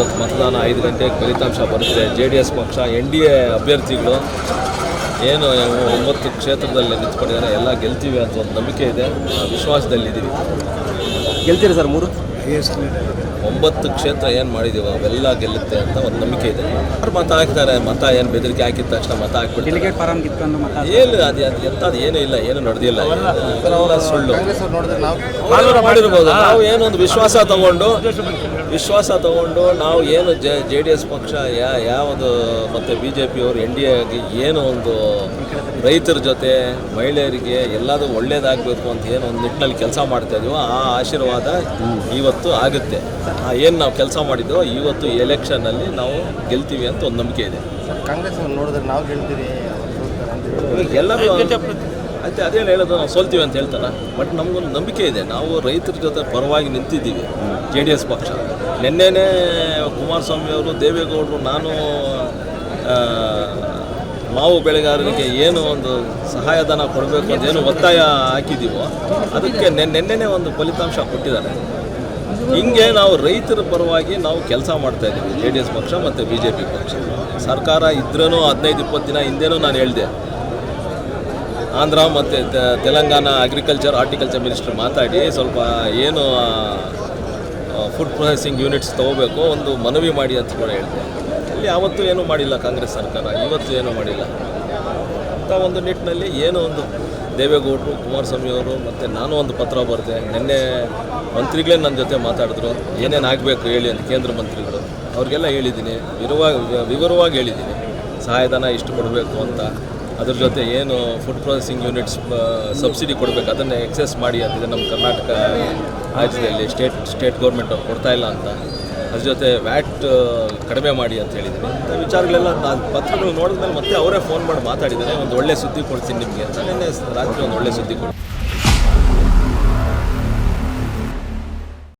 ಇವತ್ತು ಮತದಾನ ಐದು ಗಂಟೆಗೆ ಫಲಿತಾಂಶ ಬರುತ್ತೆ ಜೆ ಡಿ ಎಸ್ ಪಕ್ಷ, ಎನ್ ಡಿ ಎ ಅಭ್ಯರ್ಥಿಗಳು ಏನು ಒಂಬತ್ತು ಕ್ಷೇತ್ರದಲ್ಲಿ ನಿಂತ್ಕೊಂಡಿದ್ದಾರೆ. ಎಲ್ಲ ಗೆಲ್ತೀವಿ ಅಂತ ಒಂದು ನಂಬಿಕೆ ಇದೆ. ವಿಶ್ವಾಸದಲ್ಲಿದ್ದೀವಿ. ಗೆಲ್ತೀರಿ ಸರ್ ಮೂರು? ಒಂಬತ್ತು ಕ್ಷೇತ್ರ ಏನು ಮಾಡಿದೀವ ಅವೆಲ್ಲ ಗೆಲ್ಲುತ್ತೆ ಅಂತ ಒಂದು ನಂಬಿಕೆ ಇದೆ. ಅವ್ರು ಮತ ಹಾಕ್ತಾರೆ ಮತ ಏನು ಬೆದರಿಕೆ ಹಾಕಿದ ತಕ್ಷಣ ಮತ ಹಾಕ್ಬಿಟ್ಟು ಫಾರಂ ಕಿತ್ಕೊಂಡು ಏನು ಅದು ಅದು ಎಂಥದ್ದು ಏನೂ ಇಲ್ಲ ಏನು ನಡೆದಿಲ್ಲ ಎಲ್ಲ ಸುಳ್ಳು. ಅವ್ರು ಮಾಡಿರ್ಬೋದು. ನಾವು ಏನೊಂದು ವಿಶ್ವಾಸ ತಗೊಂಡು ವಿಶ್ವಾಸ ತಗೊಂಡು ನಾವು ಏನು ಜೆ ಜೆ ಡಿ ಎಸ್ ಪಕ್ಷ ಯಾ ಯಾವುದು ಮತ್ತು ಬಿ ಜೆ ಪಿಯವರು ಎನ್ ಡಿ ಏನು ಒಂದು ರೈತರ ಜೊತೆ ಮಹಿಳೆಯರಿಗೆ ಎಲ್ಲದೂ ಒಳ್ಳೇದಾಗಬೇಕು ಅಂತ ಏನು ಒಂದು ನಿಟ್ಟಿನಲ್ಲಿ ಕೆಲಸ ಮಾಡ್ತಾ ಇದೀವೋ ಆ ಆಶೀರ್ವಾದ ಇವತ್ತು ಇವತ್ತು ಆಗುತ್ತೆ. ಏನು ನಾವು ಕೆಲಸ ಮಾಡಿದ್ದೋ ಇವತ್ತು ಎಲೆಕ್ಷನಲ್ಲಿ ನಾವು ಗೆಲ್ತೀವಿ ಅಂತ ಒಂದು ನಂಬಿಕೆ ಇದೆ. ಕಾಂಗ್ರೆಸ್ ನೋಡಿದ್ರೆ ನಾವು ಗೆಲ್ತೀವಿ ಎಲ್ಲರೂ ಅದೇ ಅದೇನು ಹೇಳೋದು ನಾವು ಸೋಲ್ತೀವಿ ಅಂತ ಹೇಳ್ತಾರೆ? ಬಟ್ ನಮಗೊಂದು ನಂಬಿಕೆ ಇದೆ. ನಾವು ರೈತರ ಜೊತೆ ಪರವಾಗಿ ನಿಂತಿದ್ದೀವಿ ಜೆ ಡಿ ಎಸ್ ಪಕ್ಷ. ನಿನ್ನೆನೆ ಕುಮಾರಸ್ವಾಮಿ ಅವರು ದೇವೇಗೌಡರು ನಾನು ಮಾವು ಬೆಳೆಗಾರರಿಗೆ ಏನು ಒಂದು ಸಹಾಯಧನ ಕೊಡಬೇಕು ಅಂತ ಏನು ಒತ್ತಾಯ ಹಾಕಿದ್ದೀವೋ ಅದಕ್ಕೆ ನೆನ್ನೆನೇ ಒಂದು ಫಲಿತಾಂಶ ಕೊಟ್ಟಿದ್ದಾರೆ. ಹಿಂಗೆ ನಾವು ರೈತರ ಪರವಾಗಿ ನಾವು ಕೆಲಸ ಮಾಡ್ತಾ ಇದ್ದೀವಿ, ಜೆ ಡಿ ಎಸ್ ಪಕ್ಷ ಮತ್ತು ಬಿ ಜೆ ಪಿ ಪಕ್ಷ. ಸರ್ಕಾರ ಇದ್ರೂ ಹದಿನೈದು, ಇಪ್ಪತ್ತು ದಿನ ಹಿಂದೆನೂ ನಾನು ಹೇಳಿದೆ. ಆಂಧ್ರ ಮತ್ತು ತೆಲಂಗಾಣ ಅಗ್ರಿಕಲ್ಚರ್ ಆರ್ಟಿಕಲ್ಚರ್ ಮಿನಿಸ್ಟರ್ ಮಾತಾಡಿ ಸ್ವಲ್ಪ ಏನು ಫುಡ್ ಪ್ರೊಸೆಸಿಂಗ್ ಯೂನಿಟ್ಸ್ ತೊಗೋಬೇಕು, ಒಂದು ಮನವಿ ಮಾಡಿ ಅಂತ ಕೂಡ ಹೇಳಿದೆ. ಇಲ್ಲಿ ಯಾವತ್ತೂ ಏನೂ ಮಾಡಿಲ್ಲ ಕಾಂಗ್ರೆಸ್ ಸರ್ಕಾರ, ಇವತ್ತು ಏನೂ ಮಾಡಿಲ್ಲ. ಅಂತ ಒಂದು ನಿಟ್ಟಿನಲ್ಲಿ ಏನೋ ಒಂದು ದೇವೇಗೌಡರು, ಕುಮಾರಸ್ವಾಮಿ ಅವರು ಮತ್ತು ನಾನು ಒಂದು ಪತ್ರ ಬರೆದೆ. ನಿನ್ನೆ ಮಂತ್ರಿಗಳೇ ನನ್ನ ಜೊತೆ ಮಾತಾಡಿದ್ರು. ಏನೇನು ಆಗಬೇಕು ಹೇಳಿ ಅಂತ ಕೇಂದ್ರ ಮಂತ್ರಿಗಳು. ಅವ್ರಿಗೆಲ್ಲ ಹೇಳಿದ್ದೀನಿ. ವಿವರವಾಗಿ ವಿವರವಾಗಿ ಹೇಳಿದ್ದೀನಿ. ಸಹಾಯಧನ ಇಷ್ಟು ಕೊಡಬೇಕು ಅಂತ. ಅದ್ರ ಜೊತೆ ಏನು ಫುಡ್ ಪ್ರೊಸೆಸಿಂಗ್ ಯೂನಿಟ್ಸ್ ಸಬ್ಸಿಡಿ ಕೊಡಬೇಕು. ಅದನ್ನು ಎಕ್ಸೆಸ್ ಮಾಡಿ. ಅಂತಿದೆ ನಮ್ಮ ಕರ್ನಾಟಕ ರಾಜ್ಯದಲ್ಲಿ ಸ್ಟೇಟ್ ಸ್ಟೇಟ್ ಗೌರ್ಮೆಂಟ್ ಅವ್ರು ಕೊಡ್ತಾ ಇಲ್ಲ ಅಂತ. ಅದ್ರ ಜೊತೆ ವ್ಯಾಟ್ ಕಡಿಮೆ ಮಾಡಿ ಅಂತ ಹೇಳಿದ್ರು. ಅಂತ ವಿಚಾರಗಳೆಲ್ಲ ನಾನು ಪತ್ರಗಳು ನೋಡಿದ್ಮೇಲೆ ಮತ್ತೆ ಅವರೇ ಫೋನ್ ಮಾಡಿ ಮಾತಾಡಿದ್ದಾರೆ. ಒಂದು ಒಳ್ಳೆ ಸುದ್ದಿ ಕೊಡ್ತೀನಿ ನಿಮಗೆ ಅಂತ. ನಿನ್ನೆ ರಾತ್ರಿ ಒಂದು ಒಳ್ಳೆ ಸುದ್ದಿ ಕೊಡ್ತೀನಿ.